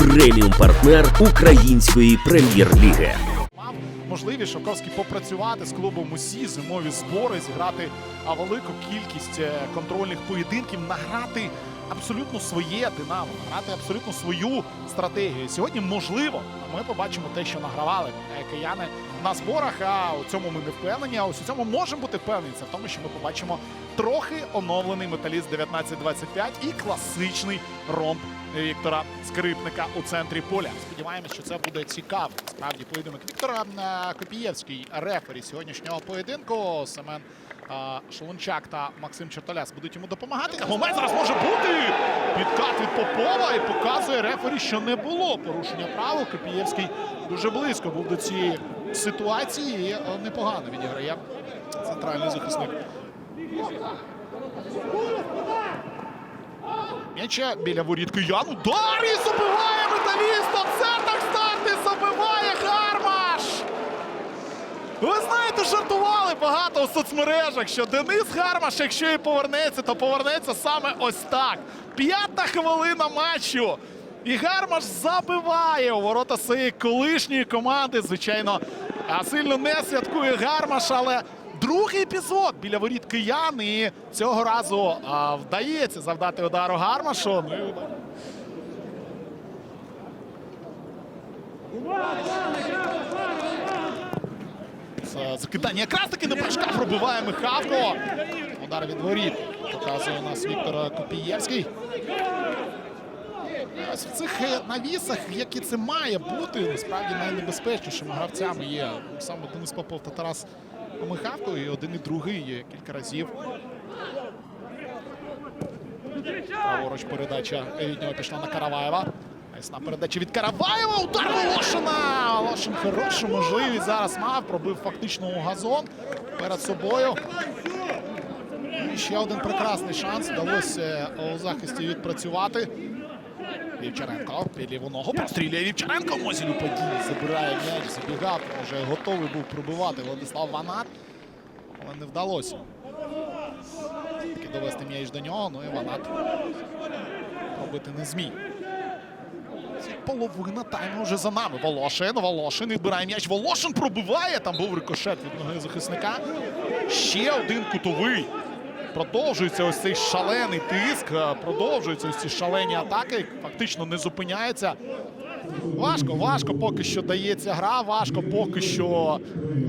преміум партнер української прем'єр-ліги. Мав можливість Шовковський попрацювати з клубом усі зимові збори, зіграти велику кількість е, контрольних поєдинків, награти абсолютно своє динамо, награти абсолютно свою стратегію. Сьогодні можливо, ми побачимо те, що награвали е, кияни на зборах. А у цьому ми не впевнені. А ось у цьому можемо бути впевнені. Це в тому, що ми побачимо трохи оновлений металіст 1925 і класичний ромб Віктора Скрипника у центрі поля. Сподіваємось, що це буде цікаво. Справді поєдинок Віктора е, Копієвський, рефері сьогоднішнього поєдинку. Семен е, Шолунчак та Максим Чертоляс будуть йому допомагати. Момент зараз може бути підкат від Попова і показує рефері, що не було порушення правил. Копієвський дуже близько був до цієї ситуації. і, е, Непогано відіграє центральний захисник. М'яча біля воріт киян. Удар і забиває металіста. Це так старти забиває Гармаш. Ви знаєте, жартували багато у соцмережах, що Денис Гармаш, якщо і повернеться, то повернеться саме ось так. П'ята хвилина матчу. І Гармаш забиває у ворота своєї колишньої команди. Звичайно, сильно не святкує Гармаш, але другий епізод біля воріт киян. І цього разу а, вдається завдати удару Гармашу. Ну, закидання якраз таки на Пашка пробиває Михавко. Удар від воріт. Показує нас Віктор Копієвський. Ось в цих е, навісах, які це має бути, насправді найнебезпечнішими гравцями є саме Денис Попов та Тарас Михавко. І один і другий кілька разів. Праворуч передача від нього пішла на Караваєва. Ясна передача від Караваєва. Удар Волошина! Волошин хорошу можливість зараз мав. Пробив фактично у газон перед собою. І ще один прекрасний шанс. Вдалося у захисті відпрацювати. Вівчаренко під ліву ногу прострілює Вівчаренко. Мозіль у падінні забирає м'яч, забігав. Вже готовий був пробивати Владислав Ванат. Але не вдалося. Таки довести м'яч до нього. Ну і Ванат робити не зміг. Половина тайму вже за нами. Волошин. Волошин відбирає м'яч. Волошин пробиває. Там був рикошет від ноги захисника. Ще один кутовий. Продовжується ось цей шалений тиск. е, Продовжуються ось ці шалені атаки. Фактично не зупиняється. Важко, важко поки що дається гра. Важко поки що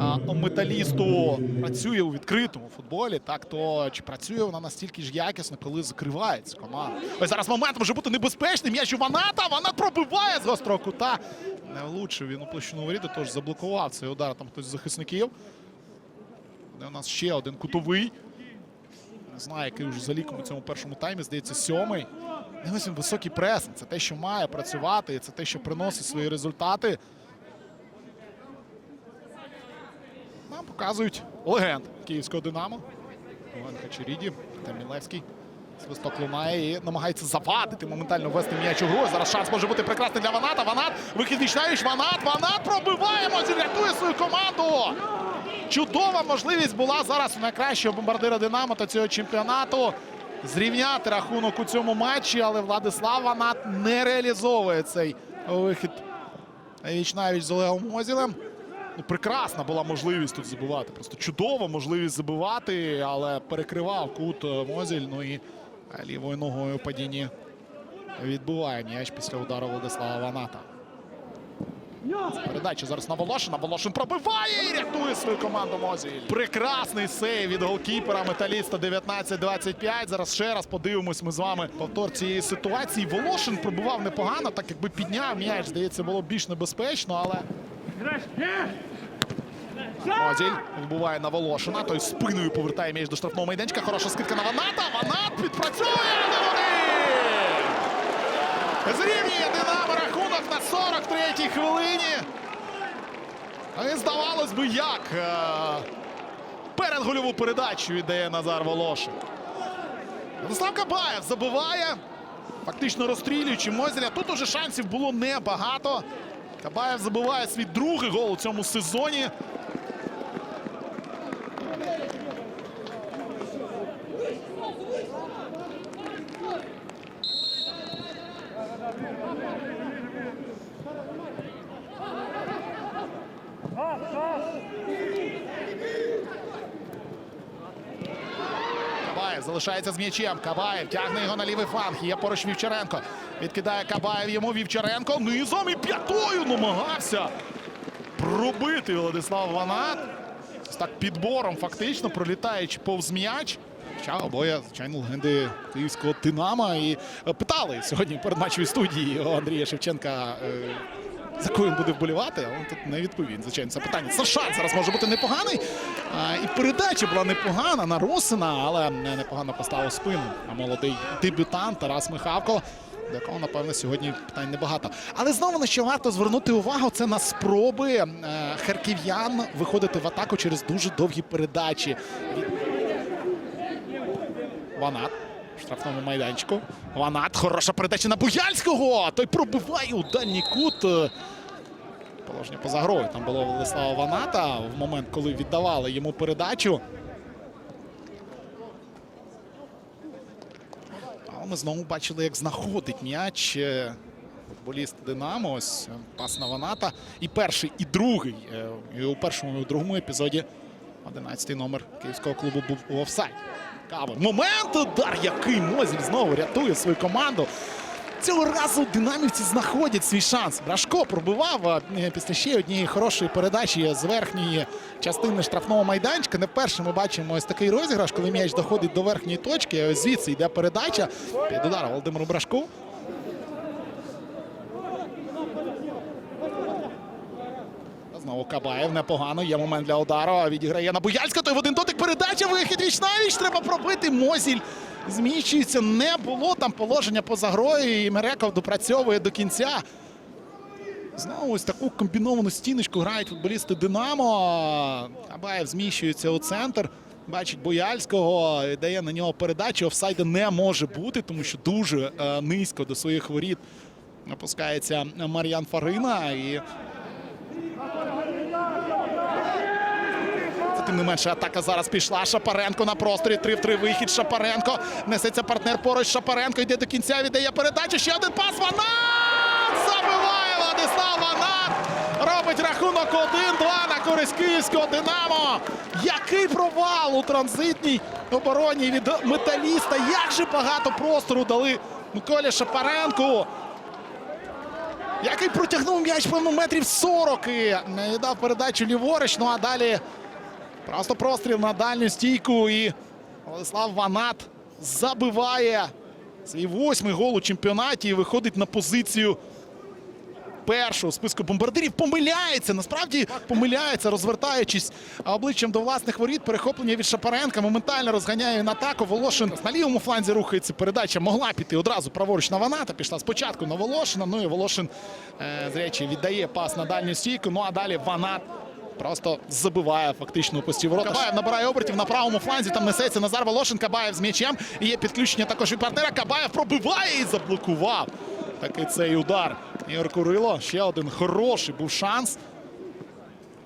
а, металісту працює у відкритому футболі. Так то чи працює вона настільки ж якісно, коли закривається команда? Ось зараз момент може бути небезпечний. М'яч у Ваната. Ванат пробиває з гострого кута. Не влучив він у площину воріти, тож заблокував цей удар там хтось з захисників. Де у нас ще один кутовий. Не знаю, який вже за ліком у цьому першому таймі, здається, сьомий. Не ось він високий пресинг. Це те, що має працювати, це те, що приносить свої результати. Нам показують легенд київського Динамо. Іван Хачеріді, Мілевський. Свисток лунає і намагається завадити, моментально ввести м'яч у гру. Зараз шанс може бути прекрасний для Ваната. Ванат, вихід Вічнавіч, Ванат, Ванат пробиваємо, рятує свою команду. Чудова можливість була зараз у найкращого бомбардира Динамо та цього чемпіонату зрівняти рахунок у цьому матчі, але Владислав Ванат не реалізовує цей вихід Вічнавіч з Олегом Мозілем. Ну, прекрасна була можливість тут забивати. Просто чудова можливість забивати, але перекривав кут е, Мозіль. Ну і е, лівою ногою падінні відбиває м'яч після удару Владислава Ваната. Передача зараз на Волошина. Волошин пробиває і рятує свою команду Мозіль. Прекрасний сейв від голкіпера металіста 19-25. Зараз ще раз подивимось ми з вами повтор цієї ситуації. Волошин пробивав непогано, так якби підняв м'яч, здається, було більш небезпечно, але. Мозіль вбиває на Волошина. Той спиною повертає м'яч до штрафного майданчика. Хороша скидка на Ваната. Ванат відпрацьовує 1-1! Зрівнює Динамо рахунок на 43-й хвилині. І здавалось би, як е, передгольову передачу віддає Назар Волошин. Владислав Кабаєв забиває, фактично розстрілюючи Мозеля. Тут уже шансів було небагато. Кабаєв забиває свій другий гол у цьому сезоні. Кабаєв залишається з м'ячем. Кабаєв тягне його на лівий фланг. Є поруч Вівчаренко. Відкидає Кабаєв йому Вівчаренко. Низом і п'ятою намагався пробити Владислав Ванат. Так підбором фактично пролітаючи повз м'яч. Хоча обоє, звичайно, легенди київського Динамо. І е, питали сьогодні перед матчовій студії у Андрія Шевченка, е, за кого він буде вболівати, але тут не відповів. Звичайно, це питання. Це зараз може бути непоганий. А, І передача була непогана на Росина, але не- непогано поставив спину. А молодий дебютант Тарас Михавко. До якого, напевно, сьогодні питань небагато. Але знову на що варто звернути увагу, це на спроби е, харків'ян виходити в атаку через дуже довгі передачі. Ванат штрафному майданчику. Ванат. Хороша передача на Буяльського. Той пробиває у дальній кут. Е, Положення поза грою. Там було Владислава Ваната в момент, коли віддавали йому передачу. Але ми знову бачили, як знаходить м'яч е, футболіст Динамо. Ось е, пас на Ваната. І перший, і другий. І у першому, і у другому епізоді 11-й номер київського клубу був у офсайді. Кава. Момент удар, який Мозіль знову рятує свою команду. Цього разу динамівці знаходять свій шанс. Брашко пробивав е, після ще однієї хорошої передачі з верхньої частини штрафного майданчика. Не вперше ми бачимо ось такий розіграш, коли м'яч доходить до верхньої точки. Звідси йде передача під удар Володимиру Брашку. Знову Кабаєв непогано. Є момент для удару. Відіграє на Буяльська. Той в один дотик передача. Вихід віч навіч. Треба пробити. Мозіль зміщується. Не було там положення поза грою. І Мереков допрацьовує до кінця. Знову ось таку комбіновану стіночку грають футболісти Динамо. Кабаєв зміщується у центр. Бачить Бояльського, дає на нього передачу. Офсайду не може бути, тому що дуже е, низько до своїх воріт опускається Мар'ян Фарина. І Тим не менше, атака зараз пішла. Шапаренко на просторі. 3 в 3 вихід. Шапаренко. Несеться партнер поруч. Шапаренко йде до кінця. Віддає передачу. Ще один пас. Ванат! Забиває Владислав Ванат. Робить рахунок 1-2 на користь київського Динамо. Який провал у транзитній обороні від металіста. Як же багато простору дали Миколі Шапаренку. Який протягнув м'яч певно метрів 40 і не дав передачу ліворуч. Ну а далі Просто простріл на дальню стійку і Владислав Ванат забиває свій восьмий гол у чемпіонаті і виходить на позицію першого списку бомбардирів. Помиляється, насправді помиляється, розвертаючись обличчям до власних воріт. Перехоплення від Шапаренка моментально розганяє він атаку. Волошин на лівому фланзі рухається. Передача могла піти одразу праворуч на Ваната. Пішла спочатку на Волошина. Ну і Волошин е, зрячий віддає пас на дальню стійку. Ну а далі Ванат Просто забиває фактично пусті ворота. Кабаєв набирає обертів на правому фланзі. Там несеться Назар Волошин. Кабаєв з м'ячем. І є підключення також від партнера. Кабаєв пробиває і заблокував. Такий цей удар. Ігор Курило. Ще один хороший був шанс.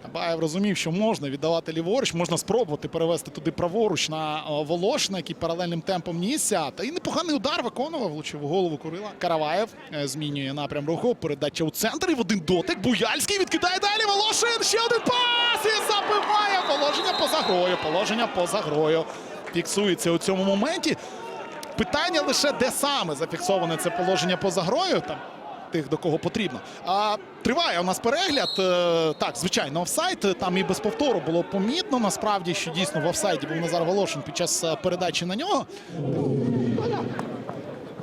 Кабаєв розумів, що можна віддавати ліворуч, можна спробувати перевести туди праворуч на о, Волошина, який паралельним темпом нісся. Та і непоганий удар виконував, влучив у голову Курила. Караваєв е, змінює напрям руху. Передача у центр і в один дотик. Буяльський відкидає далі. Волошин. Ще один пас і забиває. Положення поза грою. Положення поза грою. Фіксується у цьому моменті. Питання лише де саме зафіксоване це положення поза грою. Там тих, до кого потрібно. А триває у нас перегляд. Е, Так, звичайно, офсайд. Там і без повтору було помітно. Насправді, що дійсно в офсайді був Назар Волошин під час е, передачі на нього.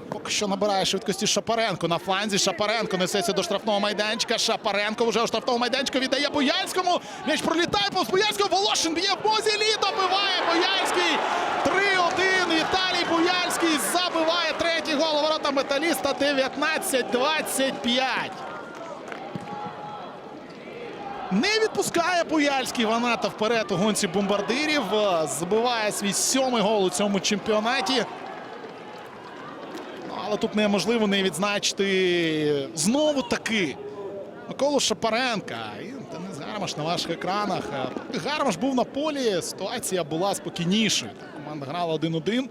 Поки що набирає швидкості Шапаренко на фланзі. Шапаренко несеться до штрафного майданчика. Шапаренко вже у штрафному майданчику віддає Бояльському. М'яч пролітає повз Бояльського. Волошин б'є в Бозілі. Добиває Бояльський. 3-1. Віталій Бояльський забиває третій гол у ворота металіста 19-25. Не відпускає Бояльський Ваната вперед у гонці бомбардирів. Забиває свій сьомий гол у цьому чемпіонаті. Ну, але тут неможливо не відзначити знову таки Миколу Шапаренка. Денис Гармаш на ваших екранах. Е, Гармаш був на полі, ситуація була спокійнішою. Команда грала 1-1.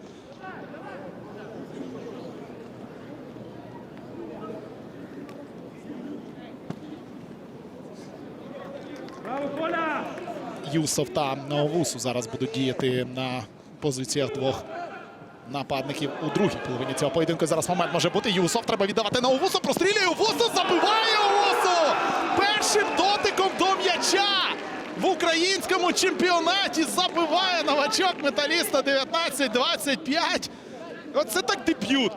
Юсов та Новусу зараз будуть діяти на позиціях двох нападників у другій половині цього поєдинку. Зараз момент може бути. Юсов треба віддавати на Овусу. Прострілює Овусу, забиває Овусу! Першим дотиком до м'яча в українському чемпіонаті забиває новачок металіста 19-25. Оце так дебют.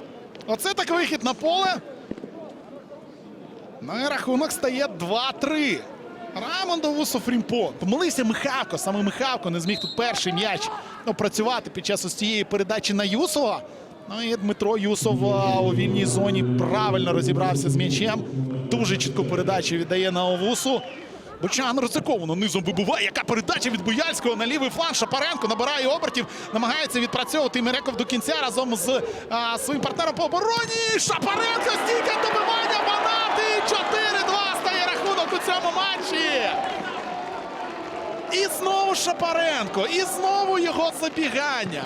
Оце так вихід на поле. Ну і рахунок стає 2-3. Раймонд Овусов Рімпо. Помилився Михавко. Саме Михавко не зміг тут перший м'яч ну, працювати під час ось цієї передачі на Юсова. Ну і Дмитро Юсов у вільній зоні правильно розібрався з м'ячем. Дуже чітку передачу віддає на Овусу. Бочан ризиковано низом вибуває. Яка передача від Буяльського на лівий фланг. Шапаренко набирає обертів, намагається відпрацьовувати Міреков до кінця разом з а, своїм партнером по обороні. Шапаренко стійка добивання Банати. 4-2 стає рахунок у цьому матчі. І знову Шапаренко, і знову його забігання.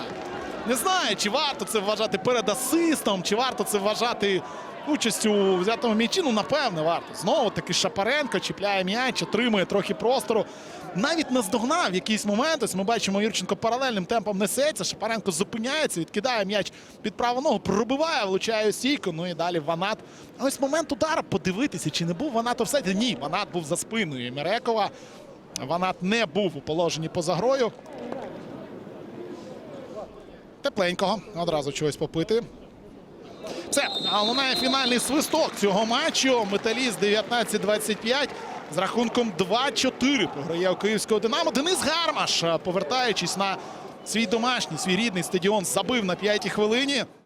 Не знаю, чи варто це вважати перед асистом, чи варто це вважати участю у взятому м'ячі. Ну, напевне, варто. Знову таки Шапаренко чіпляє м'яч, отримує трохи простору. Навіть наздогнав якийсь момент. Ось ми бачимо, Юрченко паралельним темпом несеться. Шапаренко зупиняється, відкидає м'яч під праву ногу, пробиває, влучає стійку. Ну і далі Ванат. Ось момент удара подивитися, чи не був Ванат офсайді. Ні, Ванат був за спиною Мірекова. Ванат не був у положенні поза грою. Тепленького. Одразу чогось попити. Все, а лунає фінальний свисток цього матчу. Металіст 19-25 з рахунком 2-4 програє у київського Динамо. Денис Гармаш, повертаючись на свій домашній, свій рідний стадіон, забив на п'ятій хвилині.